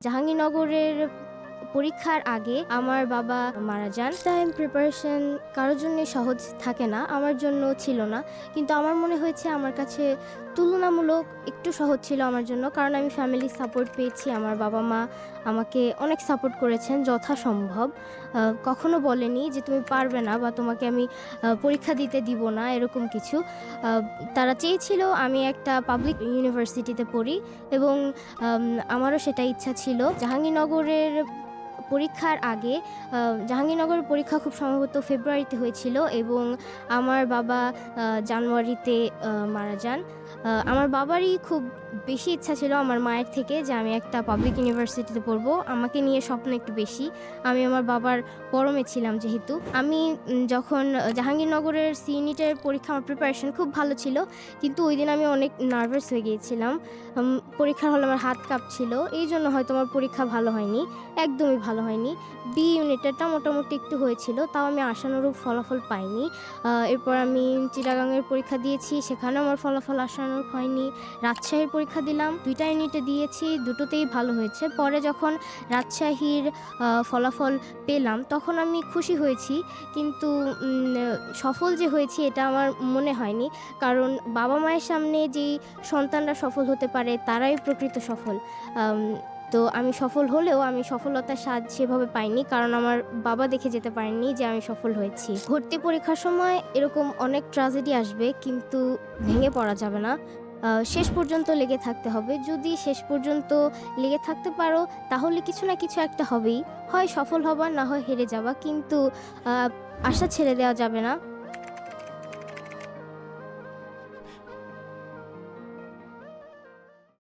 জাহাঙ্গীরনগরের পরীক্ষার আগে আমার বাবা মারা যান। টাইম প্রিপারেশন কারোর জন্য সহজ থাকে না, আমার জন্য ছিল না। কিন্তু আমার মনে হয়েছে আমার কাছে তুলনামূলক একটু সহজ ছিল আমার জন্য, কারণ আমি ফ্যামিলি সাপোর্ট পেয়েছি, আমার বাবা মা আমাকে অনেক সাপোর্ট করেছেন যথাসম্ভব। কখনো বলেনি যে তুমি পারবে না বা তোমাকে আমি পরীক্ষা দিতে দিব না, এরকম কিছু। তারা চেয়েছিল আমি একটা পাবলিক ইউনিভার্সিটিতে পড়ি এবং আমারও সেটা ইচ্ছা ছিল। জাহাঙ্গীরনগরের পরীক্ষার আগে জাহাঙ্গীরনগর পরীক্ষা খুব সম্ভবত ফেব্রুয়ারিতে হয়েছিল এবং আমার বাবা জানুয়ারিতে মারা যান। আমার বাবারই খুব বেশি ইচ্ছা ছিল আমার মায়ের থেকে যে আমি একটা পাবলিক ইউনিভার্সিটিতে পড়ব। আমাকে নিয়ে স্বপ্ন একটু বেশি। আমি আমার বাবার পরমে ছিলাম যেহেতু। আমি যখন জাহাঙ্গীরনগরের সি পরীক্ষা আমার প্রিপারেশন খুব ভালো ছিল, কিন্তু ওই দিন আমি অনেক নার্ভাস হয়ে গিয়েছিলাম। পরীক্ষার হলে আমার হাত কাঁপছিল। এই জন্য হয়তো আমার পরীক্ষা ভালো হয়নি, একদমই ভালো হয়নি। বি ইউনিটেরটা মোটামুটি একটু হয়েছিল, তাও আমি আশানুরূপ ফলাফল পাইনি। এরপর আমি চিটাগাংয়ের পরীক্ষা দিয়েছি, সেখানেও আমার ফলাফল আশানুরূপ হয়নি। রাজশাহীর পরীক্ষা দিলাম, দুইটা ইউনিটে দিয়েছি, দুটোতেই ভালো হয়েছে। পরে যখন রাজশাহীর ফলাফল পেলাম, তখন আমি খুশি হয়েছি। কিন্তু সফল যে হয়েছি এটা আমার মনে হয়নি। কারণ বাবা মায়ের সামনে যেই সন্তানরা সফল হতে পারে, তারাই প্রকৃত সফল। তো আমি সফল হলেও আমি সফলতার স্বাদ সেভাবে পাইনি, কারণ আমার বাবা দেখে যেতে পারেননি যে আমি সফল হয়েছি। ভর্তি পরীক্ষার সময় এরকম অনেক ট্রাজেডি আসবে, কিন্তু ভেঙে পড়া যাবে না। শেষ পর্যন্ত লেগে থাকতে হবে। যদি শেষ পর্যন্ত লেগে থাকতে পারো, তাহলে কিছু না কিছু একটা হবেই। হয় সফল হবা, না হয় হেরে যাবা, কিন্তু আশা ছেড়ে দেওয়া যাবে না।